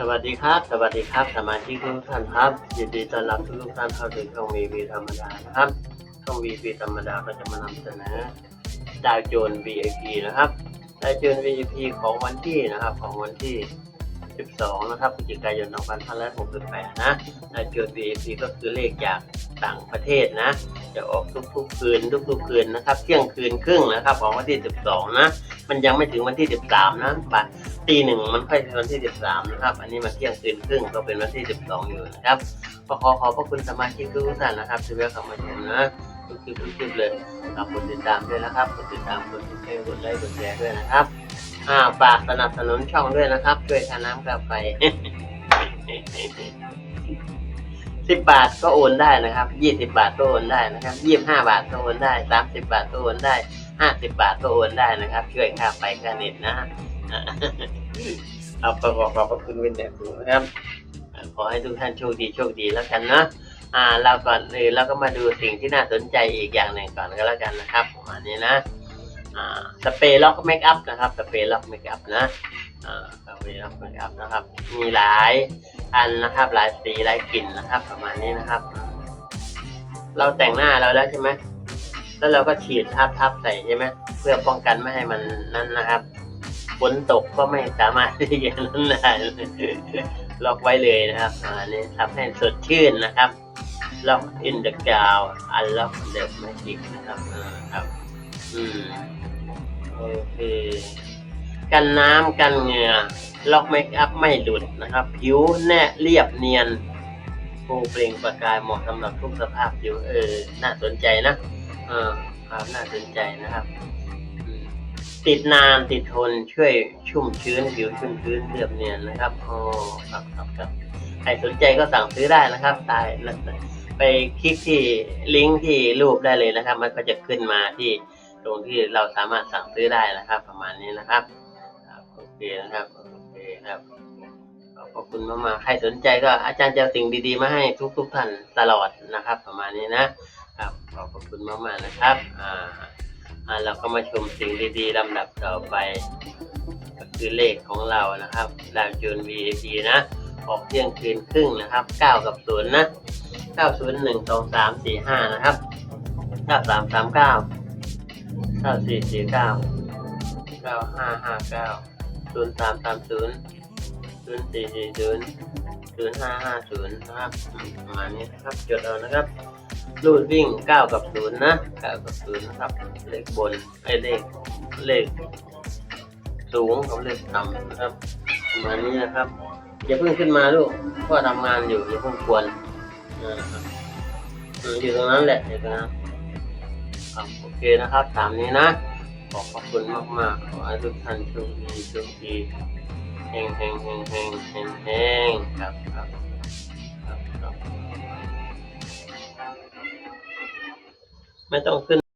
สวัสดีครับ สวัสดีครับ สมาชิกทุกท่านครับ ยินดีต้อนรับทุกท่านเข้าสู่ช่องวีวีธรรมดานะครับ ช่องวีวีธรรมดาก็จะมานำเสนอดาวโจน VIP นะครับ ดาวโจน VIP ของวันที่นะครับ ของวันที่ 12 นะครับพฤศจิกายน 2568 นะ ดาวโจน VIP ก็คือเลขจากต่างประเทศนะ จะออกทุกๆคืนทุกๆคืนนะครับ เที่ยงคืนครึ่งนะครับ ของวันที่ 12 นะ มันยังไม่ถึงวันที่ 13 นะบ่าย ตีหนึ่งมันค่อยเป็นวันที่ 13 นะครับ อันนี้มาเที่ยงคืนครึ่งก็เป็นวันที่ 12 อยู่นะครับก็ขอขอบพระคุณสมาชิกทุกท่านนะครับที่แวะเข้ามาชมนะทุกคลิปทุกคลิปเลยฝากกดติดตามด้วยนะครับกดติดตามกดติดตามกดไลค์กดแชร์ด้วยนะครับอ่าฝากสนับสนุนช่องด้วยนะครับ ช่วยค่าน้ำค่าไฟสิบบาทก็โอนได้นะครับยี่สิบาทก็โอนได้นะครับยี่ห้าบาทก็โอนได้สามสิบาทก็โอนได้ห้าสิบาทก็โอนได้นะครับ ช่วยค่าไฟค่าเน็ตนะ เอาประกอบขอบพระคุณเป็นอย่างสูงนะครับ ขอให้ทุกท่านโชคดีโชคดีแล้วกันนะอ่าเราก่อนอื่นเราก็มาดูสิ่งที่น่าสนใจอีกอย่างหนึ่งก่อนก็แล้วกันนะครับประมาณนี้นะอ่าสเปรย์ล็อกเมคอัพนะครับสเปรย์ล็อกเมคอัพนะอ่าสเปรย์ล็อกเมคอัพนะครับ มีหลายอันนะครับหลายสีหลายกลิ่นนะครับ ประมาณนี้นะครับ เราแต่งหน้าเราแล้วใช่ไหมแล้วเราก็ฉีดทับทับใส่ใช่ไหมเพื่อป้องกันไม่ให้มันนั่นนะครับ ฝนตกก็ไม่สามารถที่จะนั่นได้ล็อกไว้เลยนะครับอันนี้ทำให้สดชื่นนะครับล็อกอินเดอะกาวอันล็อกเดอะแมจิกนะครับอ่าครับอืมโอเคกันน้ำกันเหงื่อล็อกเมคอัพไม่หลุดนะครับ ผิวแน่เรียบเนียนฟูเปล่งประกายเหมาะสำหรับทุกสภาพผิวเออ น่าสนใจนะ เออ ครับ น่าสนใจนะครับ ติดนานติดทนช่วยชุ่มชื้นผิวชุ่มชื้นเรียบเนียนนะครับโอ้ครับครับครับใครสนใจก็สั่งซื้อได้นะครับตายไปคลิกที่ลิงก์ที่รูปได้เลยนะครับ มันก็จะขึ้นมาที่ตรงที่เราสามารถสั่งซื้อได้นะครับ ประมาณนี้นะครับโอเคนะครับโอเคครับขอบคุณมากๆใครสนใจก็อาจารย์จะสิ่งดีๆมาให้ทุกๆท่านตลอดนะครับ ประมาณนี้นะครับขอบคุณมากๆนะครับอ่า เราก็มาชมสิ่งดีๆลำดับต่อไปก็คือเลขของเรานะครับดาวจูน VIP นะออกเที่ยงคืนครึ่งนะครับ 9 กับ0นะ9 0 1 2 3 4 5 นะครับ 9 3 3 9 9 4 4 9เก้าห้าห้าเก้าศูนะครับประมาณนี้นะครับ จดเอานะครับ รูดวิ่งเก้ากับศูนนะเก้ากับศูนะครับ เลขบนไอ้เลขเลขสูงกับเลขต่ำนะครับประมาณนี้นะครับ อย่าเพิ่งขึ้นมาลูกพ่อทำงานอยู่อย่าเพิ่งควรนะครับอยู่ตรงนั้นแหละนั้นครับโอเคนะครับตามนี้นะ ขอบคุณมากมากๆขอให้ทุกท่านโชคดีโชคดีเฮงเฮงเฮงเฮงเฮงเฮงครับครับ ไม่ต้องขึ้น